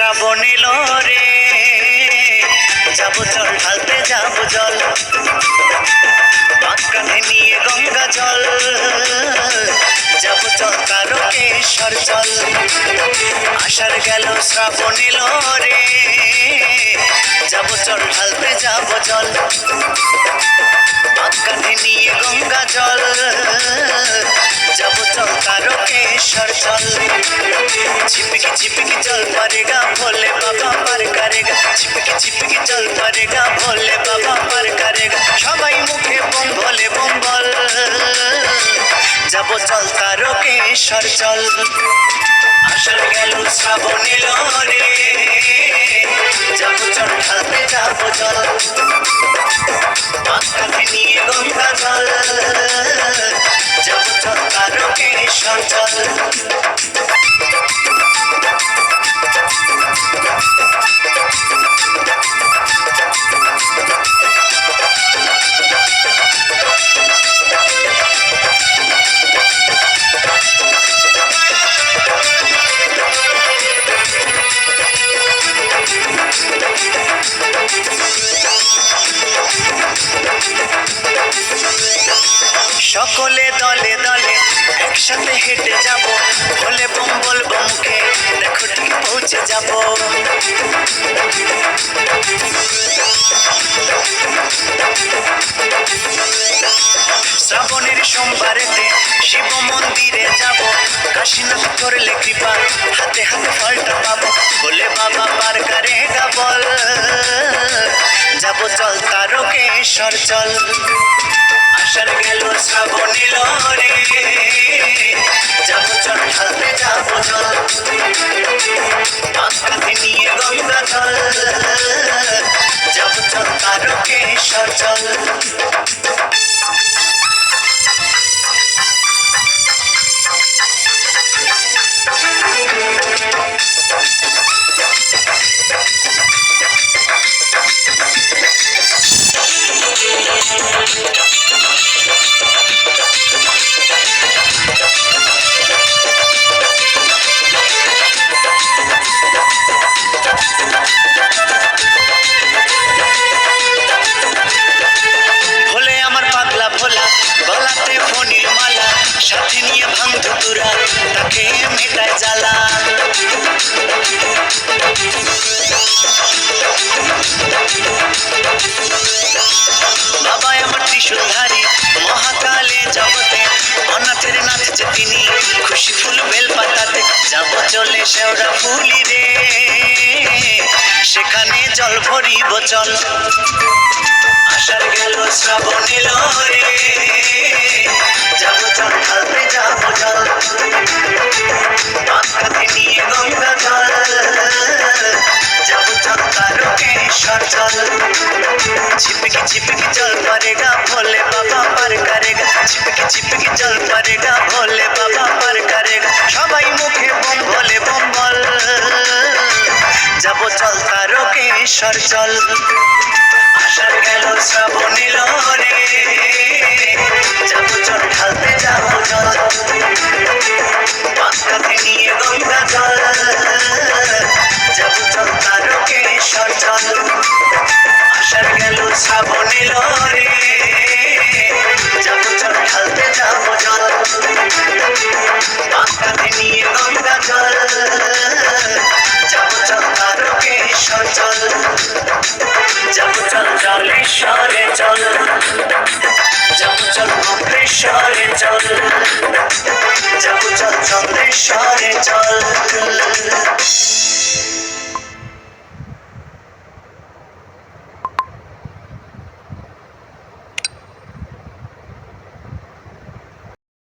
রে। যাব জল, ঢালতে যাব জল। কাঁধে নিয়ে গঙ্গা জল। যাব জল তারকেশ্বর জল। আষাঢ় গেল, শ্রাবণ এলো রে। যাব জল, ঢালতে যাব জল। তারকেশ্বর জল ঝিপিকি ঝিপিকি জল পারেগা ভোলে বাবা পার করেগা ঝিপিকি ঝিপিকি জল পারেগা ভোলে বাবা পার করেগা সবাই মুখে বোম ভোলে বোম বল যাব জল তারকেশ্বর জল আসল গেল শ্রাবণ এলো রে যাব জল ঢালতে যাব জল মাথাকে নিয়ে গঙ্গা জল সকলে দলে দলে একসাথে হেঁটে যাব। বলে বোম বলব মুখে দেখো ঠিক পৌঁছে যাব। শ্রাবণের সোমবারেতে শিব মন্দিরে যাব। কাশীনাথ করলে কৃপা, হাতে হাতে ফলটা পাবো। বলে বাবা পার করে বল যাব চল তারকেশ্বর, চল নিয়ে রইল জব তারকেশ্বর খুশি ফুল বেল পাতাতে যাব চলে শেওড়া ফুলি রে। সেখানে জল ভরিব চল। আষাঢ় গেল, শ্রাবণ এলো রে। যাব চল ঢালতে, যাব জল। মাথাতে নিয়ে গঙ্গা জল। যাব চল তারকেশ্বর জল। ঝিপিকি ঝিপিকি জল পড়েগা ভোলে বাবা পার করেগা। ঝিপিকি ঝিপিকি জল পড়েগা ভোলে বাবা পার করেগা। সবাই মুখে বম, ভোলে বম বল যাব চল তারকে ঈশ্বর চল। আষাঢ় গেল শ্রাবণ এলো রে যাব চল ঢালতে যাব